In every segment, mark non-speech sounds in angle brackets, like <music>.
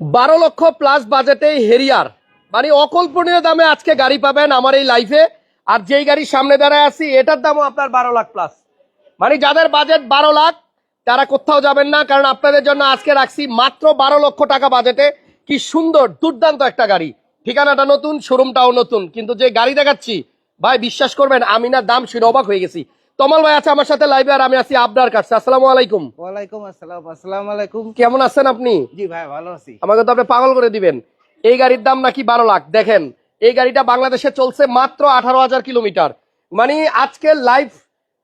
বারো লক্ষ প্লাস বাজেটে হেরিয়ার মানে অকল্পনীয় দামে আজকে গাড়ি পাবেন আমার এই লাইফে আর যেই গাড়ির সামনে দাঁড়ায় আছি, এটার দামও আপনার বারো লাখ প্লাস মানে যাদের বাজেট বারো লাখ, তারা কোথাও যাবেন না, কারণ আপনাদের জন্য আজকে রাখছি মাত্র বারো লক্ষ টাকা বাজেটে কি সুন্দর, দুর্দান্ত একটা গাড়ি। ঠিকানাটা নতুন শোরুমটাও নতুন। কিন্তু যে গাড়ি দেখাচ্ছি, ভাই, বিশ্বাস করবেন, আমি না দাম শুনে অবাক হয়ে গেছি। তমাল ভাই আছে আমার সাথে লাইভে আর আমি আছি আবদার কাছে। আসসালামু আলাইকুম। ওয়ালাইকুম আসসালাম আসসালামু আলাইকুম। কেমন আছেন আপনি? জি ভাই ভালো আছি। আমাকে তো আপনি পাগল করে দিবেন। এই গাড়ির দাম নাকি বারো লাখ। দেখেন এই গাড়িটা বাংলাদেশে চলছে মাত্র আঠারো হাজার কিলোমিটার। মানে আজকে লাইভ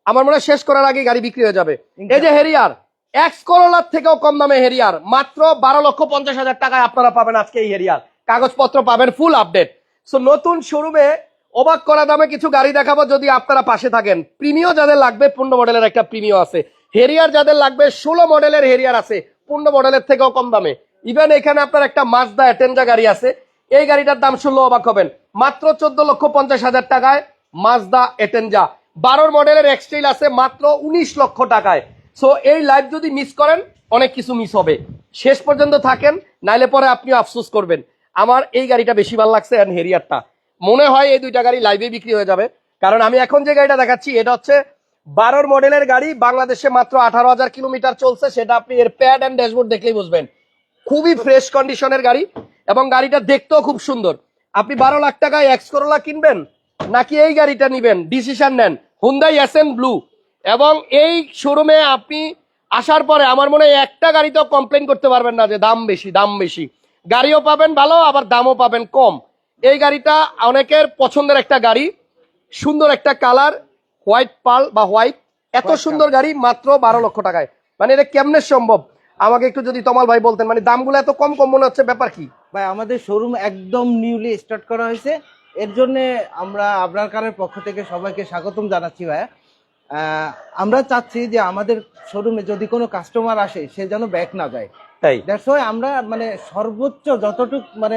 আমার মনে শেষ করার আগে গাড়ি বিক্রি হয়ে যাবে। এই যে হেরিয়ার এক্স করোলার থেকেও কম দামে হেরিয়ার মাত্র বারো লক্ষ পঞ্চাশ হাজার টাকায় আপনারা পাবেন আজকে এই হেরিয়ার কাগজপত্র পাবেন ফুল আপডেট সো নতুন শোরুমে অবাক করা দামে কিছু গাড়ি দেখাবো যদি আপনারা পাশে থাকেন। প্রিমিও যাদের লাগবে পূর্ণ মডেলের একটা প্রিমিও আছে। হেরিয়ার যাদের লাগবে, ষোলো মডেলের হেরিয়ার আছে। পূর্ণ মডেলের থেকেও কম দামে। ইভেন এখানে আপনার একটা মাজদা এটেঞ্জা গাড়ি আছে। এই গাড়িটার দাম শুনলে অবাক হবেন। মাত্র চোদ্দ লক্ষ পঞ্চাশ হাজার টাকায় মাজদা এটেঞ্জা বারোর মডেলের এক্সটেল আছে মাত্র উনিশ লক্ষ টাকায়। সো এই লাইভ যদি মিস করেন, অনেক কিছু মিস হবে। শেষ পর্যন্ত থাকেন, নাইলে পরে আপনি আফসোস করবেন। আমার এই গাড়িটা বেশি ভালো লাগছে অ্যান্ড হেরিয়ারটা মনে হয় এই দুইটা গাড়ি লাইভে বিক্রি হয়ে যাবে। কারণ আমি এখন যে গাড়িটা দেখাচ্ছি, এটা হচ্ছে বারোর মডেলের গাড়ি, বাংলাদেশে মাত্র আঠারো হাজার কিলোমিটার চলছে, সেটা আপনি এর প্যাড অ্যান্ড ড্যাশবোর্ড দেখলেই বুঝবেন। খুবই ফ্রেশ কন্ডিশনের গাড়ি এবং গাড়িটা দেখতেও খুব সুন্দর। আপনি বারো লাখ টাকায় এক্স করোলা কিনবেন, নাকি এই গাড়িটা নিবেন? ডিসিশন নেন। হুন্দাই এসএন ব্লু এবং এই শোরুমে আপনি আসার পরে আমার মনে হয় একটা গাড়িতেও কমপ্লেন করতে পারবেন না যে দাম বেশি দাম বেশি। গাড়িও পাবেন ভালো, আবার দামও পাবেন কম। এই গাড়িটা অনেকের পছন্দের একটা গাড়ি সুন্দর একটা কালার হোয়াইট পাল বা হোয়াইট এত সুন্দর গাড়ি মাত্র বারো লক্ষ টাকায়। মানে এটা কেমনে সম্ভব? আমাকে একটু যদি তমাল ভাই বলতেন মানে দামগুলো এত কম কম মনে হচ্ছে ব্যাপার কি? ভাই আমাদের শোরুম একদম নিউলি স্টার্ট করা হয়েছে। এর জন্য আমরা আপনার কারের পক্ষ থেকে সবাইকে স্বাগতম জানাচ্ছি ভাইয়া আহ, আমরা চাচ্ছি যে আমাদের শোরুমে যদি কোনো কাস্টমার আসে সে যেন ব্যাক না যায় তাই? দ্যাটস ওয়াই আমরা মানে সর্বোচ্চ যতটুক মানে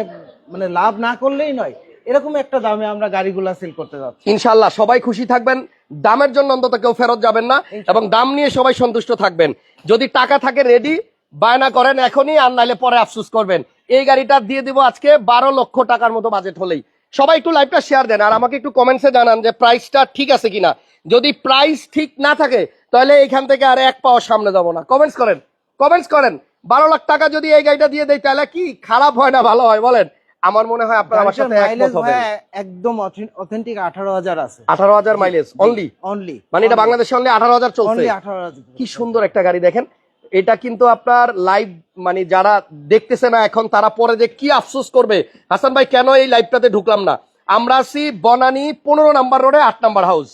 মানে লাভ না করলেই নয় এরকম একটা দামে আমরা গাড়িগুলা সেল করতে যাচ্ছি। ইনশাল্লাহ সবাই খুশি থাকবেন। দামের জন্য অন্তত কেউ ফেরত যাবেন না এবং দাম নিয়ে সবাই সন্তুষ্ট থাকবেন। যদি টাকা থাকে রেডি বায়না করেন এখনই আর নাইলে পরে আফসোস করবেন। এই গাড়িটা দিয়ে দিব আজকে বারো লক্ষ টাকার মতো বাজেট হলেই। সবাই একটু লাইভটা শেয়ার দেন আর আমাকে একটু কমেন্টসে জানান যে প্রাইসটা ঠিক আছে কিনা। যদি প্রাইস ঠিক না থাকে তাহলে এইখান থেকে আর এক পাওয়ার সামনে যাব না। কমেন্টস করেন কমেন্টস করেন। বারো লাখ টাকা যদি এই গাড়িটা দিয়ে দেয় তাহলে কি খারাপ হয় না ভালো হয়? বলেন। আমার মনে হয় আপনার আমার সাথে একমত হবেন। একদম অথেন্টিক আঠারো হাজার আছে। আঠারো হাজার মাইলেজ অনলি অনলি মানে এটা বাংলাদেশে অনলি আঠারো হাজার চলছে। অনলি আঠারো হাজার কি সুন্দর একটা গাড়ি দেখেন। এটা কিন্তু আপনার লাইভ মানে যারা দেখতেছে না এখন তারা পরে যে কি আফসোস করবে। হাসান ভাই কেন এই লাইভটাতে ঢুকলাম না? আমরা আছি বনানি পনেরো নাম্বার রোডে আট নাম্বার হাউস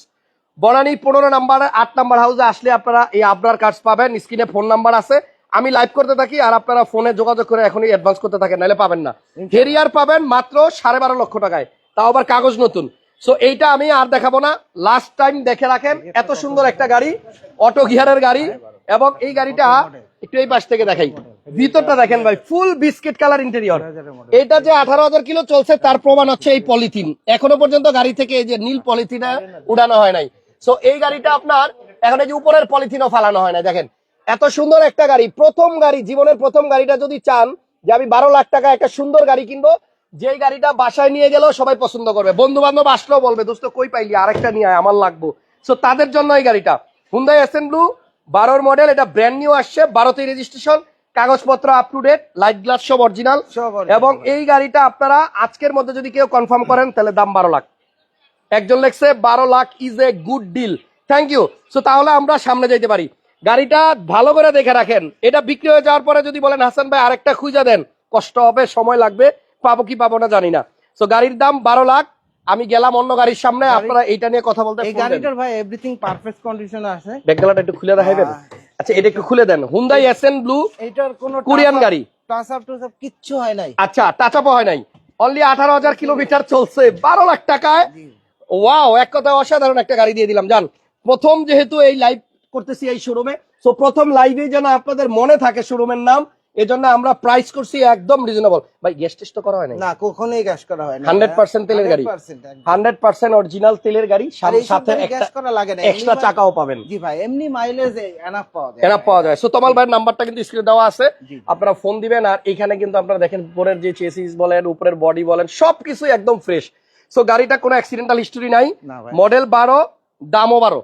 বনানি পনেরো নাম্বার আট নাম্বার হাউসে আসলে আপনারা এই আবরার কার্ডস পাবেন। স্ক্রিনে ফোন নাম্বার আছে। আমি লাইভ করতে থাকি আর আপনারা ফোনে যোগাযোগ করে এখনই অ্যাডভান্স করতে থাকেন নাহলে পাবেন না। হেরিয়ার পাবেন মাত্র সাড়ে বারো লক্ষ টাকায়। তাও আবার কাগজ নতুন। সো এইটা আমি আর দেখাবো না। লাস্ট টাইম দেখে রাখেন এত সুন্দর একটা গাড়ি অটো গিয়ারের গাড়ি এবং এই গাড়িটা একটু এই পাশ থেকে দেখাই। ভিতরটা দেখেন ভাই ফুল বিস্কিট কালার ইন্টেরিয়র এটা যে আঠারো হাজার কিলো চলছে তার প্রমাণ হচ্ছে এই পলিথিন এখনও পর্যন্ত গাড়ি থেকে এই যে নীল পলিথিনে উড়ানো হয় নাই। সো এই গাড়িটা আপনার এখন এই যে উপরের পলিথিনও ফালানো হয় না দেখেন। এত সুন্দর একটা গাড়ি প্রথম গাড়ি জীবনের প্রথম গাড়িটা যদি চান যে আমি বারো লাখ টাকা একটা সুন্দর গাড়ি কিনবো যেই গাড়িটা বাসায় নিয়ে গেলেও সবাই পছন্দ করবে। বন্ধু বান্ধব আসলেও বলবে দোস্ত কই পাইলি? আরেকটা নিয়ে আয় আমার লাগবো। সো তাদের জন্য এই গাড়িটা। হুন্দাই এসেন ব্লু বারোর মডেল এটা ব্র্যান্ড নিউ আসছে বারোতেই রেজিস্ট্রেশন কাগজপত্র up to date light glass সব অরিজিনাল এবং এই গাড়িটা আপনারা আজকের মধ্যে যদি কেউ কনফার্ম করেন তাহলে দাম বারো লাখ। একজন লেখছে বারো lakh is a good deal thank you so তাহলে আমরা সামনে যাইতে পারি। গাড়িটা ভালো করে দেখে রাখেন। এটা বিক্রি হয়ে যাওয়ার পরে যদি বলেন হাসান ভাই আরেকটা খুঁজে দেন কষ্ট হবে সময় লাগবে পাবো কি পাবো না জানি না। সো গাড়ির দাম বারো লাখ। আমি গেলাম অন্য গাড়ির সামনে আপনারা এইটা নিয়ে কথা বলতে এই গাড়িটার ভাই এভরিথিং পারফেক্ট কন্ডিশন আছে। ব্যাকগ্রাউন্ড একটু খুলে দেখাইবেন? আচ্ছা এটা একটু খুলে দেন। হুন্দাই এসএন ব্লু এইটার কোনো কোরিয়ান গাড়ি। টাচ আপ টু কিচ্ছু হয় নাই। আচ্ছা টাচ আপ হয় নাই। অনলি আঠারো হাজার কিলোমিটার চলছে বারো লাখ টাকায়। ওয়াও এক কথা অসাধারণ একটা গাড়ি দিয়ে দিলাম। জান প্রথম যেহেতু এই লাইভ করতেছি এই শোরুমে সো প্রথম লাইভে যেন আপনাদের মনে থাকে শোরুমের নাম এজন্য আমরা প্রাইস করছি একদম রিজনেবল ভাই গ্যাস টেস্ট করা হয় না না কখনোই গ্যাস করা হয় না 100% তেলের গাড়ি। 100% অরিজিনাল তেলের গাড়ি সাথে গ্যাস করা লাগে না। এক্সট্রা মানে- চাকাও পাবেন। জি ভাই এমনি মাইলেজ এনাফ পাওয়া যায়। এনাফ পাওয়া যায়। সো তোমাল ভাই নাম্বারটা কিন্তু স্ক্রিনে দেওয়া আছে। আপনারা ফোন দিবেন আর এখানে কিন্তু আপনারা দেখেন উপরের যে চেসিস বলেন উপরের বডি বলেন সবকিছু একদম ফ্রেশ সো গাড়িটা কোনো অ্যাক্সিডেন্টাল হিস্টরি নাই। মডেল 12 দামও 12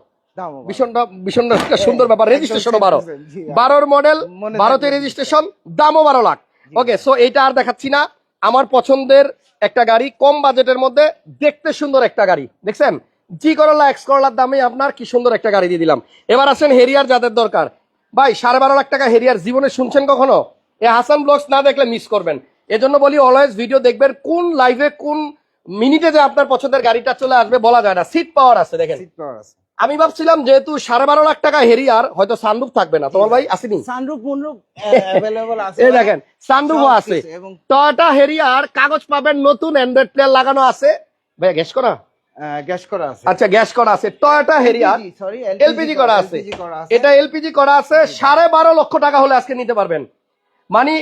রেজিস্ট্রেশন দামও বারো লাখ। ওকে সো এইটা আর দেখাচ্ছি না। আমার পছন্দের একটা গাড়ি কম বাজেটের মধ্যে দেখতে সুন্দর একটা গাড়ি। দেখছেন? জি করলা এক্স করলার দামে আপনার কি সুন্দর একটা গাড়ি দিয়ে দিলাম। এবার আসেন হেরিয়ার যাদের দরকার। ভাই সাড়ে বারো লাখ টাকা হেরিয়ার জীবনে শুনছেন কখনো? এ হাসান ব্লগস না দেখলে মিস করবেন। এজন্য বলি অলওয়েজ ভিডিও দেখবেন কোন লাইভে কোন মিনিটে যে আপনার পছন্দের গাড়িটা চলে আসবে বলা যায় না। সিট পাওয়ার আছে দেখেন। আমি ভাবছিলাম যেহেতু সাড়ে বারো লাখ টাকা হেরিয়ার হয়তো সানরুফ থাকবে না। তোমার ভাই আসেনি? সানরুফ মুনরুফ <laughs> আছে। এই দেখেন সানরুফও আছে। টয়োটা হেরিয়ার কাগজ পাবেন নতুন অ্যান্ড্রয়েড প্লেয়ার লাগানো আছে। ভাই গ্যাস করা? আচ্ছা, মানে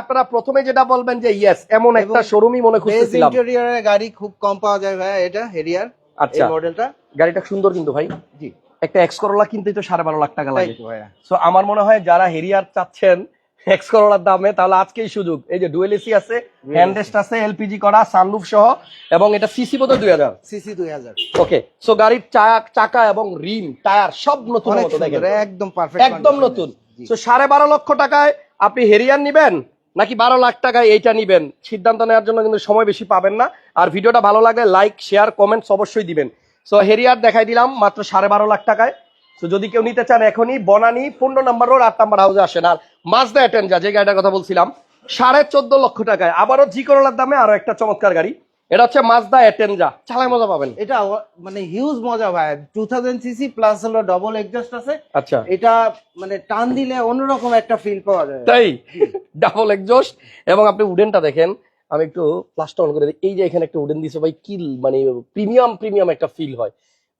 আপনারা প্রথমে যেটা বলবেন যে ইয়েস এমন একটা শোরুমই মনে করতেছিলাম ইন্টেরিয়রের গাড়ি খুব কম পাওয়া যায় ভাই এটা হেরিয়ার আচ্ছা। মডেলটা গাড়িটা সুন্দর কিন্তু ভাই। জি। একটা এক্স করোলা কিনতেই তো সাড়ে বারো লাখ টাকা লাগে। ভাইয়া। সো আমার মনে হয় যারা হেরিয়ার চাচ্ছেন এক্স করোলার দামে তাহলে আজকেই সুযোগ। এই যে ডুয়েল এসি আছে হ্যান্ডরেস্ট আছে এলপিজি করা সানরুফ সহ এবং এটা সিসি বোধ দুই হাজার। সিসি 2000 ওকে সো গাড়ির চাক এবং রিম টায়ার সব নতুন একদম পারফেক্ট একদম নতুন। তো সাড়ে বারো লক্ষ টাকায় আপনি হেরিয়ার নিবেন? নাকি বারো লাখ টাকায় এইটা নিবেন? সিদ্ধান্ত নেওয়ার জন্য কিন্তু সময় বেশি পাবেন না। আর ভিডিওটা ভালো লাগলে লাইক শেয়ার কমেন্টস অবশ্যই দিবেন। সো হেরিয়ার দেখাই দিলাম মাত্র সাড়ে বারো লাখ টাকায়। সো যদি কেউ নিতে চান এখনই বনানি পনেরো নম্বর রোড আট নাম্বার হাউসে আসেন। আর মাজদা অ্যাটেন্ডা যে গাড়িটার কথা বলছিলাম, সাড়ে চোদ্দ লক্ষ টাকায়। আবারও জি করোলার দামে আরও একটা চমৎকার গাড়ি। এটা হচ্ছে মাজদা এটেনজা চালায় মজা পাবেন। এটা মানে হিউজ মজা ভাই। 2000 সিসি প্লাস হলো ডবল এক্সস্ট আছে। আচ্ছা। এটা মানে টান দিলে অন্যরকম একটা ফিল পাওয়া যায়। তাই? ডাবল এক্সজস্ট এবং আপনি উডেনটা দেখেন আমি একটু প্লাস্টার অন করে দিই। এই যে এখানে একটা উডেন দিছে ভাই কি মানে প্রিমিয়াম প্রিমিয়াম একটা ফিল হয়।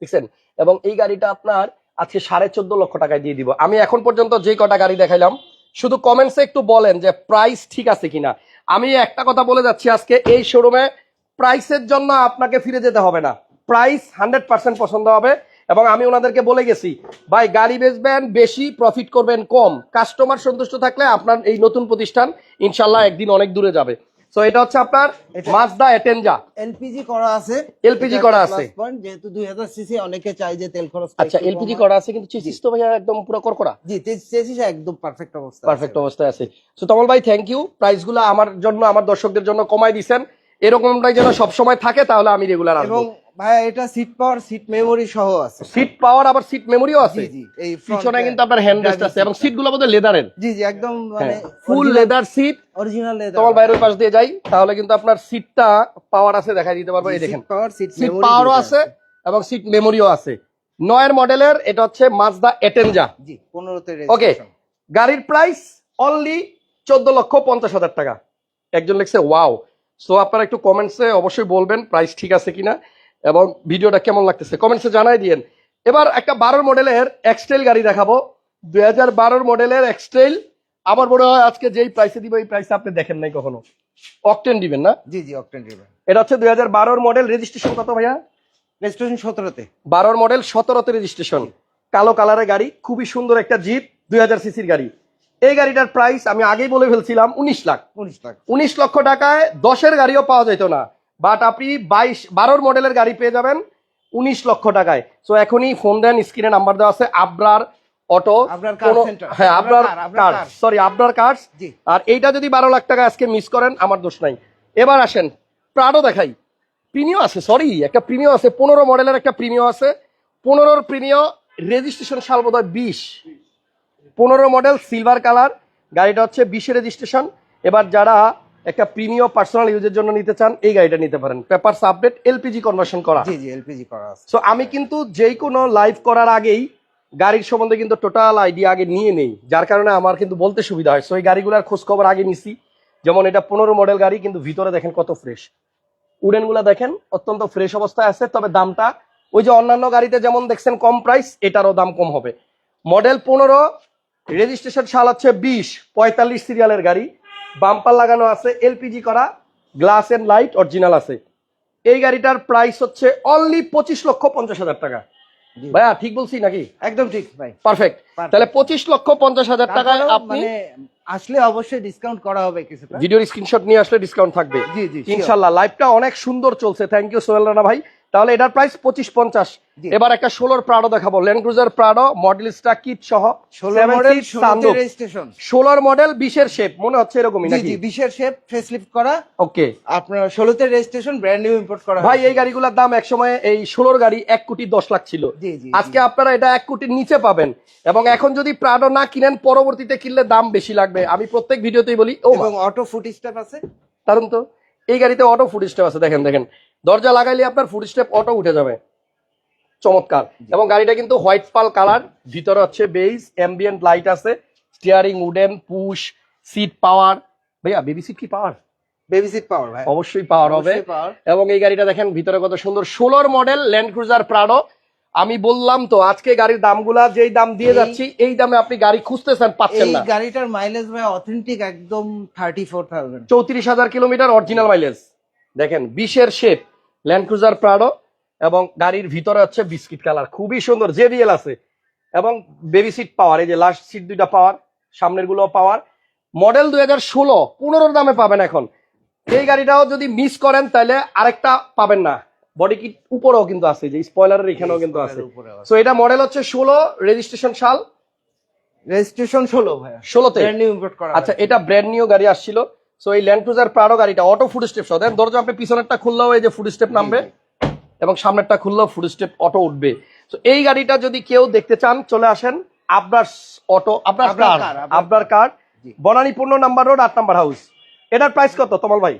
দেখছেন? এবং এই গাড়িটা আপনার আজকে সাড়ে চোদ্দ লক্ষ টাকায় দিয়ে দিব। আমি এখন পর্যন্ত যে কটা গাড়ি দেখাইলাম শুধু কমেন্টসে একটু বলেন যে প্রাইস ঠিক আছে কিনা। আমি একটা কথা বলে যাচ্ছি আজকে এই শোরুমে প্রাইসের জন্য আপনাকে ফিরে যেতে হবে না। প্রাইস হান্ড্রেড পার্সেন্ট পছন্দ হবে এবং আমি ওনাদেরকে বলে গেছি ভাই গাড়ি বেচবেন বেশি প্রফিট করবেন কম। কাস্টমার সন্তুষ্ট থাকলে আপনার এই নতুন প্রতিষ্ঠান ইনশাল্লাহ একদিন অনেক দূরে যাবে। তো এটা হচ্ছে আপনার মাজদা এটেনজা এলপিজি করা আছে। এটা করা আছে। যেহেতু 2000 সিসি অনেকে চাই যে তেল খরচ আচ্ছা এলপিজি করা আছে কিন্তু চিসিস তো ভাইয়া একদম পুরো করকরা জি চেসিস একদম পারফেক্ট অবস্থা পারফেক্ট অবস্থায় আছে। তো তমল ভাই থ্যাংক ইউ প্রাইসগুলো আমার জন্য আমার দর্শকদের জন্য কমাই দিছেন। এরকমটাই যেন সবসময় থাকে তাহলে আমি রেগুলার এবং আসব ভাই এটা সিট পাওয়ার সিট মেমোরি সহ আছে। সিট পাওয়ার আবার সিট মেমোরিও আছে। জি জি এই পিছনে কিন্তু আপনার হ্যান্ড রেস্ট আছে এবং সিটগুলো বোধহয় লেদারের জি জি একদম মানে full leather seat original leather তোমার বাইরের পাশ দিয়ে যাই তাহলে কিন্তু আপনার সিটটা পাওয়ার আছে দেখাই দিতে পারব এই দেখেন। সিট পাওয়ার সিট সিট পাওয়ারও আছে এবং সিট মেমোরিও আছে। নয়ের মডেলের এটা হচ্ছে মাজদা এটেনজা জি 15 তে ওকে গাড়ির প্রাইস অনলি চোদ্দ লক্ষ পঞ্চাশ হাজার টাকা। একজন লিখছে ওয়াও সো আপনারা একটু কমেন্টসে অবশ্যই বলবেন প্রাইস ঠিক আছে কিনা এবং ভিডিওটা কেমন লাগতেছে। কমেন্টসে জানাই দিয়েন। এবার একটা বারোর মডেলের এক্সটেল গাড়ি দেখাবো। দুই হাজার বারোর মডেলের এক্সটেল আমার মনে হয় আজকে যেই প্রাইসে দিব এই প্রাইসে আপনি দেখেন নাই কখনো। অকটেন দিবেন না? জি জি অকটেন ড্রাইভার এটা হচ্ছে দুই হাজার বারোর মডেল রেজিস্ট্রেশন কত ভাইয়া? রেজিস্ট্রেশন সতেরোতে। বারোর মডেল সতেরোতে রেজিস্ট্রেশন কালো কালারের গাড়ি খুবই সুন্দর একটা জিপ দুই হাজার সিসির গাড়ি। এই গাড়িটার প্রাইস আমি আগেই বলে ফেলছিলাম উনিশ লাখ। 19 লাখ। উনিশ লক্ষ টাকায় দশের গাড়িও পাওয়া যেত না। বাট আপনি বাইশ বারোর মডেলের গাড়ি পেয়ে যাবেন উনিশ লক্ষ টাকায়। সো এখনই ফোন দেন স্ক্রিনে নাম্বার দেওয়া আছে আবরার অটো হ্যাঁ কার সরি আবরার কার্স জি। আর এইটা যদি বারো লাখ টাকা আজকে মিস করেন আমার দোষ নাই। এবার আসেন প্রাডো দেখাই। প্রিমিয় আছে সরি একটা প্রিমিয় আছে পনেরো মডেলের একটা প্রিমিয় আছে। পনেরোর প্রিমিয় রেজিস্ট্রেশন সাল বোধ হয় বিশ। পনেরো মডেল সিলভার কালার গাড়িটা হচ্ছে বিশে রেজিস্ট্রেশন এবার যারা একটা প্রিমিয় পার্সোনাল ইউজের জন্য নিতে চান এই গাড়িটা নিতে পারেন। পেপারস আপডেট এলপিজি কনভার্সন করা। জি জি এলপিজি করা সো আমি কিন্তু যেই কোনো লাইভ করার আগেই গাড়ির সম্বন্ধে কিন্তু টোটাল আইডিয়া আগে নিয়ে নেই। যার কারণে আমার কিন্তু বলতে সুবিধা হয়। সো এই গাড়িগুলোর খোঁজ খবর আগে নিছি। যেমন এটা পনেরো মডেল গাড়ি কিন্তু ভিতরে দেখেন কত ফ্রেশ উডেনগুলো দেখেন অত্যন্ত ফ্রেশ অবস্থায় আছে তবে দামটা ওই যে অন্যান্য গাড়িতে যেমন দেখছেন কম প্রাইস এটারও দাম কম হবে। মডেল পনেরো রেজিস্ট্রেশন সাল হচ্ছে বিশ পঁয়তাল্লিশ সিরিয়ালের গাড়ি। বাম্পার লাগানো আছে এলপিজি করা গ্লাস এন্ড লাইট অরিজিনাল আছে। এই গাড়িটার প্রাইস হচ্ছে অনলি পঁচিশ লক্ষ পঞ্চাশ হাজার টাকা। ভাইয়া ঠিক বলছি নাকি? একদম ঠিক ভাই। পারফেক্ট তাহলে পঁচিশ লক্ষ পঞ্চাশ হাজার টাকায় আপনি মানে আসলে অবশ্যই ডিসকাউন্ট করা হবে কিছুটা। ভিডিওর স্ক্রিনশট নিয়ে আসলে ডিসকাউন্ট থাকবে। জি জি ইনশাল্লাহ লাইভটা অনেক সুন্দর চলছে। থ্যাংক ইউ সোহেল রানা ভাই। তাহলে এটার প্রাইস পঁচিশ পঞ্চাশ। এবার একটা ষোলোর প্রাডো দেখাবো। Land Cruiser Prado model star kit সহ ষোলোর মডেল বিশের শেপ মনে হচ্ছে এরকমই নাকি? বিশের শেপ ফেসলিফট করা। ওকে আপনার ষোলোতে রেজিস্ট্রেশন ব্র্যান্ড নিউ ইম্পোর্ট করা ভাই। এই গাড়িগুলোর দাম এক সময় এই ষোলোর গাড়ি এক কোটি দশ লাখ ছিল। আজকে আপনারা এটা এক কোটির নিচে পাবেন। এবং এখন যদি প্রাডো না কিনেন পরবর্তীতে কিনলে দাম বেশি লাগবে। আমি প্রত্যেক ভিডিওতেই বলি ও অটো ফুট স্টেপ আছে। কারণ তো। এই গাড়িতে অটো ফুড স্টেপ আছে দেখেন দেখেন। দরজা লাগাইলে আপনার ফুড স্টেপ অটো উঠে যাবে। চমৎকার। এবং গাড়িটা কিন্তু হোয়াইট পাল কালার ভিতরে হচ্ছে বেইজ অ্যাম্বিয়েন্ট লাইট আছে। Steering wooden push seat power ভাইয়া বেবি সিট কি পাওয়ার বেবি সিট পাওয়ার ভাই। অবশ্যই পাওয়ার হবে। এবং এই গাড়িটা দেখেন ভিতরে কত সুন্দর ষোলোর মডেল ল্যান্ড ক্রুজার প্রাডো আমি বললাম তো আজকে গাড়ির দামগুলা যেই দাম দিয়ে যাচ্ছি এই দামে আপনি গাড়ি খুঁজতেছেন পাচ্ছেন এই না। গাড়িটার মাইলেজ ভাই অথেন্টিক একদম থার্টি ফোর থাউজেন্ড চৌত্রিশ হাজার কিলোমিটার অরিজিনাল মাইলেজ দেখেন বিশের শেপ ল্যান্ড ক্রুজার প্রাডো এবং গাড়ির ভিতরে হচ্ছে বিস্কিট কালার। খুবই সুন্দর জেবিএল আছে। এবং বেবি সিট পাওয়ার এই যে লাস্ট সিট দুইটা পাওয়ার সামনেরগুলো পাওয়ার মডেল দুই হাজার ষোলো পনেরোর দামে পাবেন এখন। এই গাড়িটাও যদি মিস করেন তাহলে আরেকটা পাবেন না। বডি কিট উপরেও কিন্তু আছে যে স্পয়লারের এখানেও কিন্তু আছে। সো এটা মডেল হচ্ছে ষোলো রেজিস্ট্রেশন সাল রেজিস্ট্রেশন ষোলো ভাই ষোলোতে। ব্র্যান্ড নিউ ইম্পোর্ট করা আচ্ছা এটা ব্র্যান্ড নিউ গাড়ি আসছিল। সো এই ল্যান্ড ক্রুজার প্রাডো গাড়িটা অটো ফুড স্টেপ সহ। দেন দরজা আপনি পিছনেরটা খুললেও এই যে ফুড স্টেপ নামবে এবং সামনেরটা খুললেও ফুড স্টেপ অটো উঠবে। তো এই গাড়িটা যদি কেউ দেখতে চান চলে আসেন Abrar auto Abrar Abrar car Abrar car. Banani পূর্ণ নাম্বার রোড আট নাম্বার হাউস এটার প্রাইস কত তোমাল ভাই?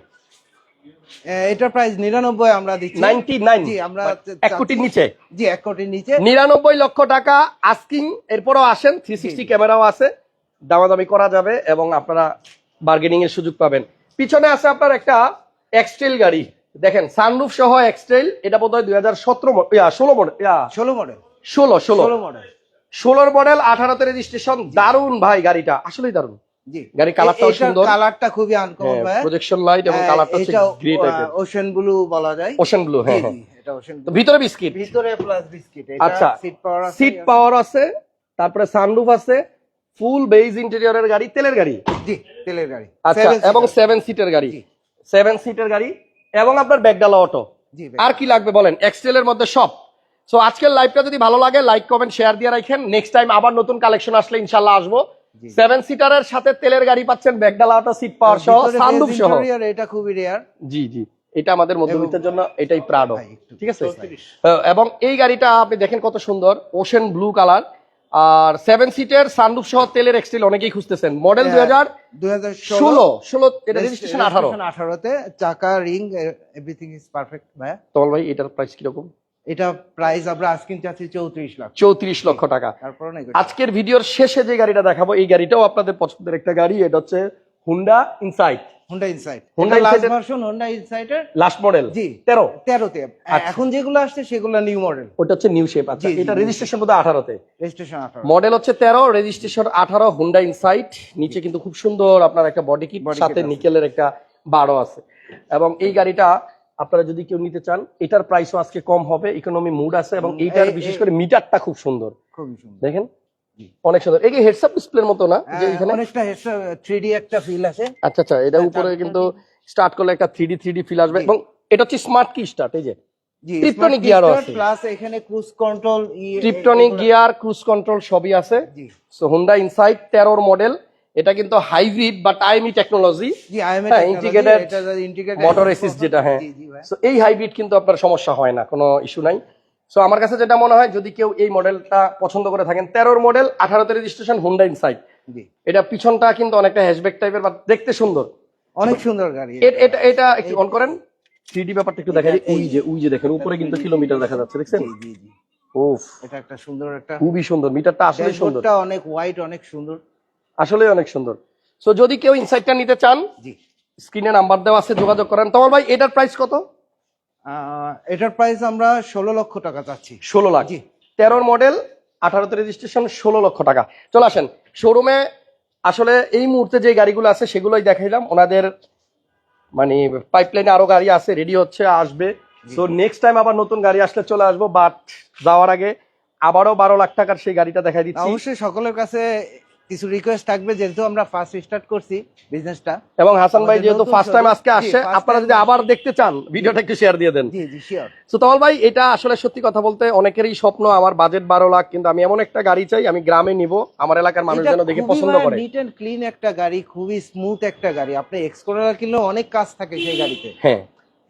এটার প্রাইস নিরানব্বই আমরা দিচ্ছি। নাইনটি নাইন জি আমরা এক কোটির নিচে। জি এক কোটির নিচে। নিরানব্বই লক্ষ টাকা আস্কিং এরপরও আসেন। থ্রি সিক্সটি ক্যামেরাও আছে। দামাদামি করা যাবে এবং আপনারা বার্গেনিং এর সুযোগ পাবেন। পিছনে আছে আপনার একটা এক্সটেল গাড়ি। দেখেন সানরুফ সহ এক্সটেল এটা বোধ হয় দুই হাজার সতেরো ষোলো মডেল ষোলো মডেল ষোলো ষোলো। মডেল ষোলোর মডেল আঠারোতে রেজিস্ট্রেশন দারুণ ভাই গাড়িটা। আসলেই দারুণ জি। কালারটাও সুন্দর। কালারটা খুবই আনকমন ভাই। প্রজেকশন লাইট এবং হ্যাঁ, কালারটা গ্রে টাইপের ওশেন ব্লু বলা যায়। ওশান ব্লু হ্যাঁ হ্যাঁ। এটা ওশেন তো ভিতরে বিস্কিট ভিতরে প্লাস বিস্কিট আচ্ছা। সিট পাওয়ার আছে সিট পাওয়ার আছে তারপরে সানরুফ আছে ফুল বেজ ইন্টেরিয়রের গাড়ি তেলের গাড়ি? জি তেলের গাড়ি। আচ্ছা এবং। সেভেন সিটের গাড়ি। সেভেন সিটের গাড়ি এবং আপনার ব্যাগডালা অটো আর কি লাগবে বলেন? এক্সটেলের মধ্যে সব। সো আজকের লাইভটা যদি ভালো লাগে লাইক কমেন্ট শেয়ার দিয়ে রাখেন। নেক্সট টাইম আবার নতুন কালেকশন আসলে ইনশাল্লাহ আসব। সেভেন সিটারের সাথে তেলের গাড়ি পাচ্ছেন ব্যাগডালা অটো সিট পাওয়ার সহ base সহ। এটা খুবই রেয়ার জি জি। এটা আমাদের মধ্যবিত্তের জন্য এটাই প্রাডো ঠিক আছে? হ্যাঁ, এবং এই গাড়িটা আপনি দেখেন কত সুন্দর। ওশেন ব্লু কালার আর সেভেন সিটের সানরুফ সহ তেলের এক্সটেল অনেকেই খুঁজতেছেন। মডেল দুই হাজার দুই হাজার ষোলো ষোলো এটা রেজিস্ট্রেশন আঠারো। আঠারোতে চাকা রিং এভরিথিং ইজ পারফেক্ট ভাইয়া। তোমার ভাই এটার প্রাইস কীরকম? এটা প্রাইস আমরা আজকিন চাচ্ছি চৌত্রিশ লাখ। চৌত্রিশ লক্ষ টাকা। তারপর আজকের ভিডিওর শেষে যে গাড়িটা দেখাবো এই গাড়িটাও আপনাদের পছন্দের একটা গাড়ি এটা হচ্ছে Honda Insight Honda Insight Honda last version Honda ইনসাইটের last model জি তেরো। তেরোতে। আচ্ছা। এখন যেগুলো আসছে সেগুলো নিউ মডেল ওটা হচ্ছে নিউ শেপ আচ্ছা। জি, এটা রেজিস্ট্রেশন বোধহয় আঠারোতে। রেজিস্ট্রেশন আঠারো। মডেল হচ্ছে তেরো রেজিস্ট্রেশন আঠারো হুন্ডা ইনসাইট নিচে কিন্তু খুব সুন্দর আপনার একটা বডি কিট সাথে নিকেলের একটা বারো আছে। এবং এই গাড়িটা আপনারা যদি কেউ নিতে চান এটার প্রাইসও আজকে কম হবে ইকোনমি মুড আছে এবং এইটার বিশেষ করে মিটারটা খুব সুন্দর। খুবই সুন্দর। দেখেন। অনেক সুন্দর। এই হেডসআপ ডিসপ্লের মতো না? যে হ্যাঁ, এখানে অনেকটা থ্রি ডি একটা ফিল আছে। আচ্ছা আচ্ছা এটা উপরে কিন্তু স্টার্ট করলে একটা three D three D feel আসবে। এবং এটা হচ্ছে স্মার্ট কি স্টার্ট এই যে। Triptonic আছে। প্লাস এখানে cruise control tiptronic gear cruise control সবই আছে। সো হুন্ডা ইনসাইট তেরোর মডেল এটা কিন্তু হাইব্রিড বা টাইমি টেকনোলজি ইন্টিগ্রেটেড মোটর অ্যাসিস্ট যেটা হ্যাঁ। সো এই হাইব্রিড কিন্তু আপনার সমস্যা হয় না কোনো ইস্যু নাই। সো আমার কাছে যেটা মনে হয় যদি কেউ এই মডেলটা পছন্দ করে থাকেন তেরোর মডেল আঠারোতে রেজিস্ট্রেশন হুন্ডা ইনসাইট জি। এটা পিছনটা কিন্তু অনেকটা হ্যাশব্যাক টাইপের বা দেখতে সুন্দর। অনেক সুন্দর গাড়ি এটা। এটা একটু অন করেন। থ্রি ডি ব্যাপারটা একটু দেখা যায় ওই যে ওই যে দেখেন উপরে কিন্তু কিলোমিটার দেখা যাচ্ছে দেখছেন? জি জি জি। ওফ এটা একটা সুন্দর একটা খুবই সুন্দর। মিটারটা আসলে সুন্দর। অনেক হোয়াইট অনেক সুন্দর। আসলে অনেক সুন্দর। সো যদি কেউ ইনসাইটটা নিতে চান জি। স্ক্রিনে নাম্বার দেওয়া আছে যোগাযোগ করেন। তোমার ভাই এটার প্রাইস কত? এটার প্রাইস আমরা ষোলো লক্ষ টাকা চাচ্ছি। ষোলো লাখ। জি। তেরোর মডেল আঠারোতে রেজিস্ট্রেশন ষোলো লক্ষ টাকা। চলে আসেন শোরুমে আসলে এই মুহূর্তে যে গাড়িগুলো আছে সেগুলোই দেখাইলাম। ওনাদের মানে পাইপলাইনে আরও গাড়ি আছে রেডি হচ্ছে আসবে। তো নেক্সট টাইম আবার নতুন গাড়ি আসলে চলে আসব বাট যাওয়ার আগে আবারও বারো লাখ টাকার সেই গাড়িটা দেখাই দিচ্ছি। অবশ্যই সকলের কাছে কিছু রিকোয়েস্ট থাকবে যেহেতু আমরা ফার্স্ট স্টার্ট করছি বিজনেসটা এবং হাসান ভাই যেহেতু ফার্স্ট টাইম আজকে জি, আসছে আপনারা যদি আবার দেখতে চান ভিডিওটা একটু শেয়ার দিয়ে দেন। জি জি শিওর তো তমাল ভাই এটা আসলে সত্যি কথা বলতে অনেকেরই স্বপ্ন আমার বাজেট বারো লাখ কিন্তু আমি এমন একটা গাড়ি চাই আমি গ্রামে নিব আমার এলাকার মানুষ যেন দেখে পছন্দ করে। নিট এন্ড ক্লিন একটা গাড়ি খুবই স্মুথ একটা গাড়ি। আপনি এক্সকোরার কিনলেও অনেক কাজ থাকে সেই গাড়িতে। হ্যাঁ।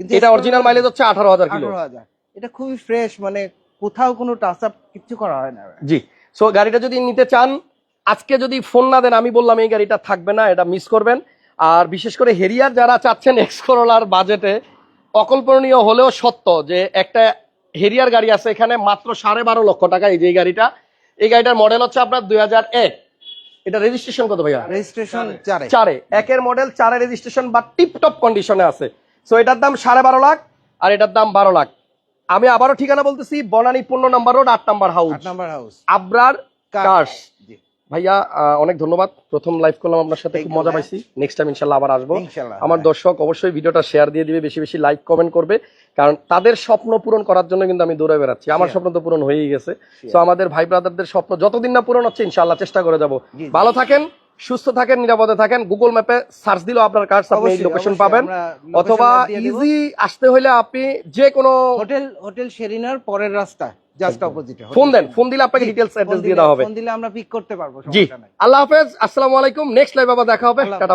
কিন্তু এটা অরিজিনাল মাইলেজ হচ্ছে আঠারো হাজার কিলো। আঠারো হাজার। এটা খুবই ফ্রেশ মানে কোথাও কোনো টাচ আপ কিছু করা হয় না। জি। সো গাড়িটা যদি নিতে চান আজকে যদি ফোন না দেন আমি বললাম এই গাড়িটা থাকবে না এটা মিস করবেন। আর বিশেষ করে হেরিয়ার যারা চাচ্ছেন এক্সকোরোলার বাজেটে অকল্পনীয় হলেও সত্য যে একটা হেরিয়ার গাড়ি আছে এখানে মাত্র সাড়ে বারো লক্ষ টাকা এই যে গাড়িটা। এই গাড়িটার মডেল হচ্ছে আপনার দুই হাজার এক। এটা রেজিস্ট্রেশন কত ভাইয়া? রেজিস্ট্রেশন চারে। একের মডেল চারে রেজিস্ট্রেশন বা টিপটপ কন্ডিশনে আছে। সো এটার দাম সাড়ে বারো লাখ আর এটার দাম বারো লাখ। আমি আবারও ঠিকানা বলতেছি বনানী পনেরো নাম্বার রোড আট নাম্বার হাউস আট নাম্বার হাউস আবরার কার্স। জি। ভাইয়া অনেক ধন্যবাদ। প্রথম লাইভ করলাম আপনার সাথে খুব মজা পাইছি। নেক্সট টাইম ইনশাল্লাহ আবার আসব। আমার দর্শক অবশ্যই ভিডিওটা শেয়ার দিয়ে দিবে বেশি বেশি লাইক কমেন্ট করবে। কারণ তাদের স্বপ্ন পূরণ করার জন্য কিন্তু আমি দৌড়ে বেড়াচ্ছি। আমার স্বপ্ন তো পূরণ হয়েই গেছে. তো আমাদের ভাই ব্রাদারদের স্বপ্ন যতদিন না পূরণ হচ্ছে ইনশাল্লাহ চেষ্টা করে যাব। ভালো থাকেন সুস্থ থাকেন নিরাপদে থাকেন। গুগল ম্যাপে সার্চ দিলেও আপনার কার্ড আপনি এই লোকেশন পাবেন। অথবা। ইজি আসতে হলে আপনি যে কোনো হোটেল হোটেল শেরিনার পরের রাস্তা জাস্ট অপোজিটে ফোন দেন ফোন দিলে আপনাকে ডিটেইলস অ্যাড্রেস দিয়ে দেওয়া হবে। ফোন দিলে আমরা পিক করতে পারব জি সমস্যা নাই। আল্লাহ হাফেজ আসসালামু আলাইকুম নেক্সট লাইভ আবার দেখা হবে। টাটা